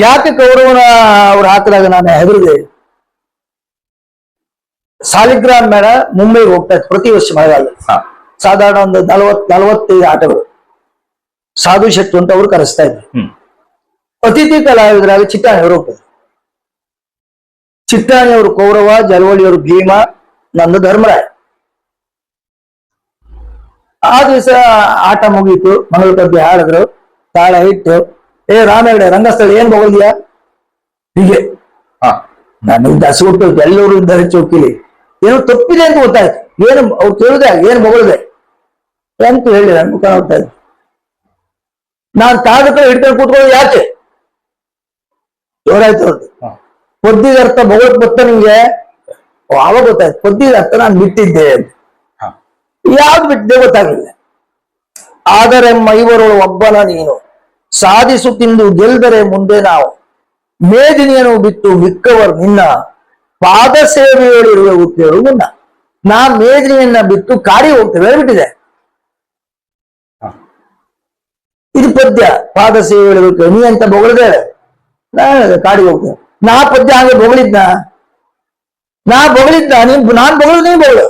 ಯಾಕೆ ಕೌರವನ ಅವ್ರು ಹಾಕಿದಾಗ ನಾನು ಹೆದರಿದೆ? ಸಾಲಿಗ್ರಾಮ್ ಮೇಳ ಮುಂಬೈಗೆ ಹೋಗ್ತಾ ಇತ್ತು ಪ್ರತಿ ವರ್ಷ ಮಳೆಗಾಲದಲ್ಲಿ. ಹಾ. ಸಾಧಾರಣ ಒಂದು ನಲವತ್ ನಲವತ್ತೈದು ಆಟಗಳು. ಸಾಧು ಶೆಟ್ಟು ಅಂತ ಅವ್ರು ಕರೆಸ್ತಾ ಇದ್ರು. ಅತಿಥಿ ಕಲಾವಿದರಾಗಿ ಚಿತ್ತಾಣಿ ಅವರು ಹೋಗ್ತಾರೆ. ಚಿತ್ತಾಣಿ ಅವರು ಕೌರವ ಜಲವಳಿಯವರು ಭೀಮ ನಂದು ಧರ್ಮರಾಯ. ಆ ದಿವಸ ಆಟ ಮುಗೀತು. ಮಂಗಳ ಕಬ್ಬಿ ಹಾಡಿದ್ರು. ತಾಳ ಇಟ್ಟು ಏ ರಾಮೇಗಡೆ ರಂಗಸ್ಥಳ ಏನ್ ಬಗೋದ್ಯಾ ಹೀಗೆ. ಹಾ. ನನಗೆ ದಸಗುಟ್ಟು ಎಲ್ಲರೂ ಇದ್ದಾರೆ ಚೌಕಿಲಿ ಏನು ತಪ್ಪಿದೆ ಅಂತ ಗೊತ್ತಾಯ್ತು. ಏನು ಅವ್ರು ಕೇಳಿದೆ ಏನು ಬಗಳಿದೆ? ಅಂತ ಹೇಳಿ ನನ್ ಮುಖ ನೋಡ್ತಾ ಇದ್ದೆ. ನಾನ್ ತಾದ ಕಡೆ ಹಿಡ್ಕೊಂಡು ಕೂತ್ಕೊಳ್ಳೋದು ಯಾಕೆ? ಜೋರಾಯ್ತು ಅವ್ರದ್ದು. ಪದ್ದಿದ ಅರ್ಥ ಬಗಳಕ್ ಬತ್ತ ನಿಂಗೆ? ಅವಾಗ ಆವಾಗ ಗೊತ್ತಾಯ್ತು. ಪದ್ಯದ ಅರ್ಥ ನಾನು ಬಿಟ್ಟಿದ್ದೆ ಅಂತ. ಯಾವ್ದು ಬಿಟ್ಟಿದೆ ಗೊತ್ತಾಗ್ಲಿಲ್ಲ. ಆದರೆ ಮೈವರೊಳು ಒಬ್ಬನ ನೀನು. ಸಾಧಿಸು ತಿಂದು ಗೆಲ್ದರೆ ಮುಂದೆ ನಾವು ಮೇದಿನಿಯನ್ನು ಬಿಟ್ಟು ಮಿಕ್ಕವರು ನಿನ್ನ ಪಾದ ಸೇವೆಯೊಳಿರುವೆವು ಕೇಳು ಮುನ್ನ. ನಾ ಮೇದಿನಿಯನ್ನ ಬಿಟ್ಟು ಕಾಡಿ ಹೋಗ್ತೇವೆ ಹೇಳ್ಬಿಟ್ಟಿದೆ. ಇದು ಪದ್ಯ. ಪಾದ ಸೇವೆಯೊಳಿರುವೆ ನೀ ಅಂತ ಬೊಗಳದೆ ನಾ ಕಾಡಿಗೆ ಹೋಗ್ತೇವೆ ನಾ ಪದ್ಯ ಹಾಗೆ ಬೊಗಳಿದ್ನ? ನಾ ಬೊಗಳಿದ್ನ? ನೀನ್ ನಾನ್ ಬೊಗಳು ನೀನ್ ಬೊಗಳು.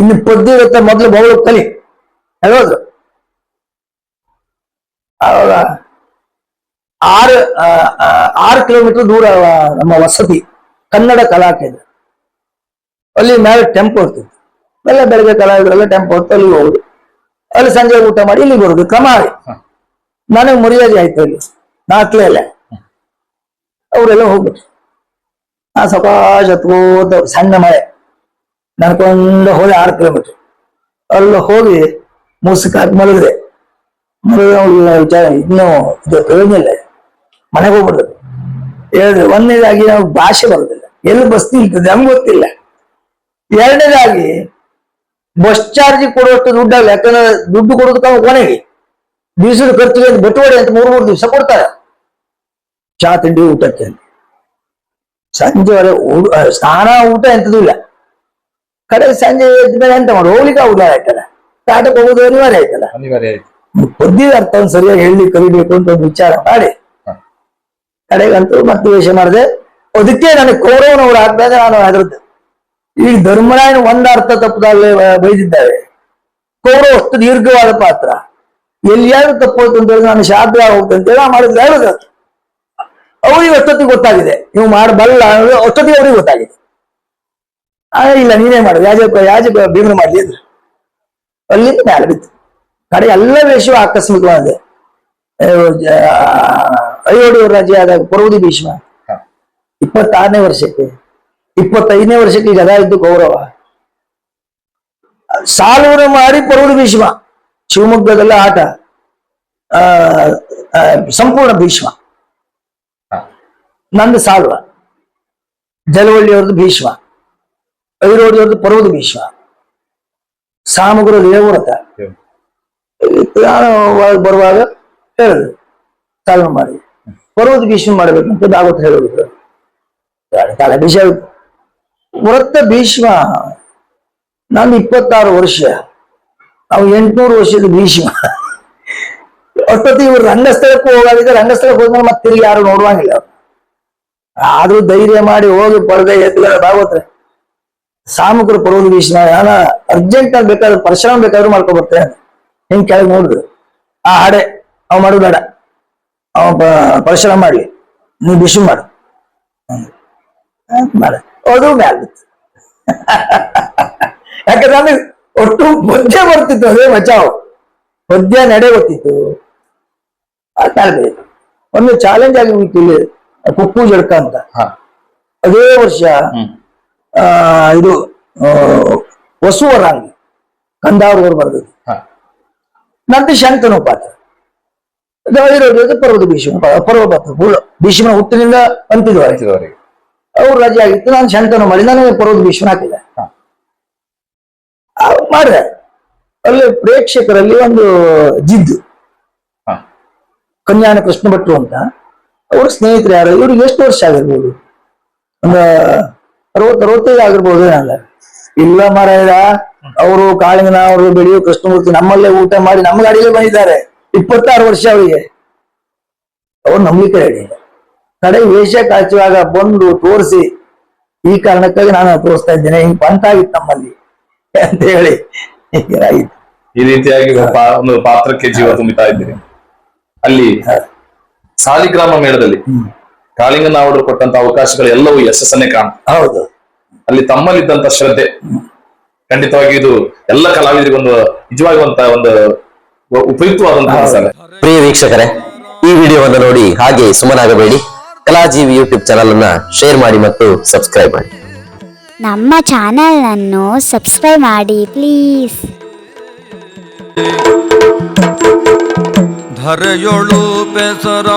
ಇನ್ನು ಪದ್ಯ ಇರುತ್ತೆ ಮೊದಲು ಬೊಗಳು ಕಲಿ. ಹೇಳೋದು. ಆರು ಆರು ಕಿಲೋಮೀಟರ್ ದೂರ ನಮ್ಮ ವಸತಿ ಕನ್ನಡ ಕಲಾಕೇಂದ್ರ ಅಲ್ಲಿ ಮೇಲೆ ಟೆಂಪೋ ಇರ್ತಿತ್ತು. ಎಲ್ಲ ಬೆಳಗ್ಗೆ ಕಲಾವಿದರೆಲ್ಲ ಟೆಂಪೋ ಹೊತ್ತು ಅಲ್ಲಿ ಹೋಗುದು. ಅಲ್ಲಿ ಸಂಜೆ ಊಟ ಮಾಡಿ ಇಲ್ಲಿ ಬರುದು ಕ್ರಮ. ನನಗೆ ಮರ್ಯಾದೆ ಆಯ್ತು ಅಲ್ಲಿ ನಾಲ್ಕಲೇ ಅಲ್ಲ ಅವರೆಲ್ಲ ಹೋಗ್ಬಿಟ್ರು. ನಾ ಸಕಾಶ ಹತ್ಕೋತ ಸಣ್ಣ ಮಳೆ. ನಡ್ಕೊಂಡು ಹೋದೆ ಆರು ಕಿಲೋಮೀಟರ್. ಅಲ್ಲಿ ಹೋಗಿ ಮುಸುಕಾಕ್ ಮಲಗಿದೆ. ವಿಚಾರ ಇನ್ನೂ ಇದು ಪ್ರಯೋಜನ ಮನೆಗೆ ಹೋಗ್ಬಿಡ್ತದೆ ಹೇಳಿದ್ರೆ ಒಂದನೇದಾಗಿ ನಾವು ಭಾಷೆ ಬರೋದಿಲ್ಲ. ಎಲ್ಲಿ ಬಸ್ ನಿಲ್ತದೆ ನಮ್ಗೆ ಗೊತ್ತಿಲ್ಲ. ಎರಡನೇದಾಗಿ ಬಸ್ ಚಾರ್ಜ್ ಕೊಡುವಷ್ಟು ದುಡ್ಡಾಗಲ್ಲ ಯಾಕಂದ್ರೆ ದುಡ್ಡು ಕೊಡೋದಕ್ಕೆ ಕೊನೆಗೆ. ದಿವಸದ ಖರ್ಚು ಅಂತ ಬೆಟ್ಟುವಡೆ ಅಂತ ಮೂರು ಮೂರು ದಿವಸ ಕೊಡ್ತಾರೆ. ಚಾ ತಿಂಡಿ ಊಟಕ್ಕೆ ಅಂತ. ಸಂಜೆವರೆ ಸ್ನಾನ, ಊಟ ಎಂತದೂ ಇಲ್ಲ. ಕಡೆ ಸಂಜೆ ಎದ್ಮೇಲೆ ಎಂತ ಮಾಡೋದು? ಹೋಗ್ಲಿಕ್ಕೆ ಆಗುದಿಲ್ಲ ಆಯ್ತಲ್ಲ. ತಾಟಕ್ಕೆ ಹೋಗೋದು ಅನಿವಾರ್ಯ ಆಯ್ತಲ್ಲ. ಅನಿವಾರ್ಯ ಆಯ್ತು. ಪದ್ಯದ ಅರ್ಥವನ್ನು ಸರಿಯಾಗಿ ಹೇಳಿ ಕಲಿಬೇಕು ಅಂತ ಒಂದು ವಿಚಾರ ಮಾಡಿ. ಕಡೆಗಂತೂ ಮತ್ತೆ ವೇಷ ಮಾಡಿದೆ ಅದಕ್ಕೆ ನನಗೆ ಕೌರವನವರು ಹಾಕಿದಾಗ ನಾನು ಹೆದರದ್ದು ಈ ಧರ್ಮರಾಯನ ಒಂದ ಅರ್ಥ ತಪ್ಪದಾಗಲೇ ಬೈದಿದ್ದಾರೆ. ಕೌರವ ಅಷ್ಟು ದೀರ್ಘವಾದ ಪಾತ್ರ. ಎಲ್ಲಿಯಾದ್ರೂ ತಪ್ಪೋಯ್ತು ಅಂತ ಹೇಳಿ ನಾನು ಶಾದ್ರ ಹೋಗ್ತೇನೆ ಅಂತ ಹೇಳಿ ಮಾಡಿದ್ರೆ ಹೇಳುದು. ಅವ್ರಿಗೆ ಅಷ್ಟೊತ್ತಿಗೆ ಗೊತ್ತಾಗಿದೆ. ನೀವು ಮಾಡಬಲ್ಲ ಅಷ್ಟೊತ್ತಿಗೆ ಅವ್ರಿಗೆ ಗೊತ್ತಾಗಿದೆ. ಆ, ಇಲ್ಲ ನೀನೇ ಮಾಡು. ಯಾಜಕ ಯಾಜಕ ಬೀಗ ಮಾಡ್ಲಿ ಅಲ್ಲಿ ಅಲ್ಲಿಂದ ಮ್ಯಾಲೆ ಬಿತ್ತು. ಕಡೆ ಎಲ್ಲ ವೇಷವು ಆಕಸ್ಮಿಕವಾದ ಐವಡಿಯವ್ರ ರಾಜ್ಯ ಆದಾಗ ಪರ್ವತಿ ಭೀಷ್ಮ. ಇಪ್ಪತ್ತಾರನೇ ವರ್ಷಕ್ಕೆ ಇಪ್ಪತ್ತೈದನೇ ವರ್ಷಕ್ಕೆ ಗದಾ ಇದ್ದು ಗೌರವ. ಸಾಲವನ್ನು ಮಾಡಿ ಪರ್ವತ ಭೀಷ್ಮ. ಶಿವಮೊಗ್ಗದಲ್ಲ ಆಟ. ಸಂಪೂರ್ಣ ಭೀಷ್ಮ. ನಂದು ಸಾಲ್ವ. ಜಲವಳ್ಳಿಯವ್ರದ್ದು ಭೀಷ್ಮ. ಐರೋಡಿಯವ್ರದ್ದು ಪರ್ವತ ಭೀಷ್ಮ. ಸಾಮಗ್ರ ದೇವವ್ರತ. ಒಳಗ್ ಬರುವಾಗ ಹೇಳಿದ್ರು ಚಾಲನೆ ಮಾಡಿ. ಪರ್ವತ ಭೀಷ್ಮ ಮಾಡ್ಬೇಕಂತ ಭಾಗವತ ಹೇಳಿದ್ರು ಕಾಲ ಭೀಷ ವ್ರತ ಭೀಷ್ಮ, ನಾನು ಇಪ್ಪತ್ತಾರು ವರ್ಷ, ನಾವು ಎಂಟ್ನೂರು ವರ್ಷದ ಭೀಷ್ಮ. ಅಷ್ಟೊತ್ತಿ ಇವ್ರು ರಂಗಸ್ಥಳಕ್ಕೂ ಹೋಗಾಗಿದ್ರೆ ರಂಗಸ್ಥಳಕ್ಕೆ ಹೋದ್ಮೇಲೆ ಮತ್ತೆ ತಿರುಗಿ ಯಾರು ನೋಡುವಂಗಿಲ್ಲ. ಆದ್ರೂ ಧೈರ್ಯ ಮಾಡಿ ಹೋಗಿ ಪಡೆದೆ ಎತ್ತುಗಳ ಭಾಗವತ್ರೆ ಸಾಮುಕರು ಪರ್ವತ ಭೀಷ್ಮ ನಾನು ಅರ್ಜೆಂಟ್ ಆಗಿ ಬೇಕಾದ್ರೆ ಪರಿಶ್ರಮ ಬೇಕಾದ್ರೂ ಮಾಡ್ಕೊಂಡ್ ಬರ್ತೇನೆ ಹಿಂಗ್ ಕೆಳಗೆ ನೋಡಿದ್ರು ಆ ಹಾಡೆ ಅವ್ ಮಾಡು ಬೇಡ. ಅವ ಪರಿಶ್ರಮ ಮಾಡ್ಲಿ ನೀ ಬಿಸಿ ಮಾಡು. ಅದು ಮ್ಯಾಲ್ಬಿತ್ತು ಯಾಕಂದ್ರೆ ಒಟ್ಟು ಮುಂಜೆ ಬರ್ತಿತ್ತು ಅದೇ ಬಚಾವ್ ಮಧ್ಯ ನಡೆ ಗೊತ್ತಿತ್ತು ಮ್ಯಾಲ. ಒಂದು ಚಾಲೆಂಜ್ ಆಗಿ ಹೋಗಿತ್ತು ಇಲ್ಲಿ ಕುಪ್ಪು ಜಡ್ಕ ಅಂತ. ಅದೇ ವರ್ಷ ಆ, ಇದು ವಸುವರಾಗಿ ವಸುವರಾಂಗಿ ಕಂದಾವ್ರ ಬರೆದದ್ದು. ಹಾ. ನಂತರ ಶಂಕನು ಪಾತ್ರ ಇರೋದು ಪರ್ವತ ಭೀಷ್ಮ ಪರ್ವ ಪಾತ್ರ ಫುಲ್ ಭೀಷ್ಮನ ಹುಟ್ಟಿನಿಂದ ಅಂತಿದ್ವರೆಗೆ ಅವ್ರು ರಜೆ ಆಗಿತ್ತು ನಾನು ಶಂಕನು ಮಾಡಿ ನನಗೆ ಪರ್ವತ ಭೀಷ್ಮನ ಹಾಕಿದೆ ಮಾಡಿದೆ. ಅಲ್ಲಿ ಪ್ರೇಕ್ಷಕರಲ್ಲಿ ಒಂದು ಜಿದ್ದು. ಕನ್ಯಾನ ಕೃಷ್ಣ ಭಟ್ರು ಅಂತ. ಅವ್ರ ಸ್ನೇಹಿತರು ಯಾರು? ಇವ್ರಿಗೆ ಎಷ್ಟು ವರ್ಷ ಆಗಿರ್ಬೋದು? ಒಂದು ಅರವತ್ತು ಅರವತ್ತೈದು ಆಗಿರ್ಬೋದು ಏನಲ್ಲ. ಇಲ್ಲ ಮಾರಾಯ ಅವರು ಕಾಳಿಂಗನ ಅವರು ಬೆಳೆಯೋ ಕೃಷ್ಣಮೂರ್ತಿ ನಮ್ಮಲ್ಲೇ ಊಟ ಮಾಡಿ ನಮ್ಮ ಗಾಡಿಯಲ್ಲೇ ಬಂದಿದ್ದಾರೆ. ಇಪ್ಪತ್ತಾರು ವರ್ಷ ಅವರಿಗೆ. ಅವ್ರು ನಂಬಿಕೆ ರೆಡಿ ಇಲ್ಲ ಕಡೆ ವೇಷ ಕಾಚುವಾಗ ಬಂದು ತೋರಿಸಿ ಈ ಕಾರಣಕ್ಕಾಗಿ ನಾನು ತೋರಿಸ್ತಾ ಇದ್ದೇನೆ. ಹಿಂಗ್ ಪಂತಾಗಿತ್ತು ನಮ್ಮಲ್ಲಿ. ಅಂತ ಹೇಳಿ ಹೀಗಾಗಿತ್ತು ಈ ರೀತಿಯಾಗಿ ಒಂದು ಪಾತ್ರಕ್ಕೆ ಜೀವ ತುಂಬಿತಾ ಇದ್ದೀರಿ. ಅಲ್ಲಿ ಸಾಲಿಗ್ರಾಮ ಮೇಳದಲ್ಲಿ ಅವರು ಕೊಟ್ಟಂತ ಅವಕಾಶಗಳು ಎಲ್ಲವೂ ಯಶಸ್ಸನ್ನೇ ಕಾಣ. ಹೌದು. ಅಲ್ಲಿ ತಮ್ಮಲ್ಲಿದ್ದಂತ ಶ್ರದ್ಧೆ. ಖಂಡಿತವಾಗಿ ಇದು ಎಲ್ಲ ಕಲಾವಿದರಿಗೊಂದು ನಿಜವಾಗುವಂತ ಒಂದು ಉಪಯುಕ್ತವಾದಂತಹ ಪ್ರಿಯ ವೀಕ್ಷಕರೇ ಈ ವಿಡಿಯೋವನ್ನು ನೋಡಿ ಹಾಗೆ ಸುಮನಾಗಬೇಡಿ ಕಲಾಜೀವಿ ಯೂಟ್ಯೂಬ್ ಚಾನಲ್ ಅನ್ನ ಶೇರ್ ಮಾಡಿ ಮತ್ತು ಸಬ್ಸ್ಕ್ರೈಬ್ ಮಾಡಿ. ನಮ್ಮ ಚಾನಲನ್ನು ಸಬ್ಸ್ಕ್ರೈಬ್ ಮಾಡಿ ಪ್ಲೀಸ್ ಧರೆಯೊಳು ಬೆಸರ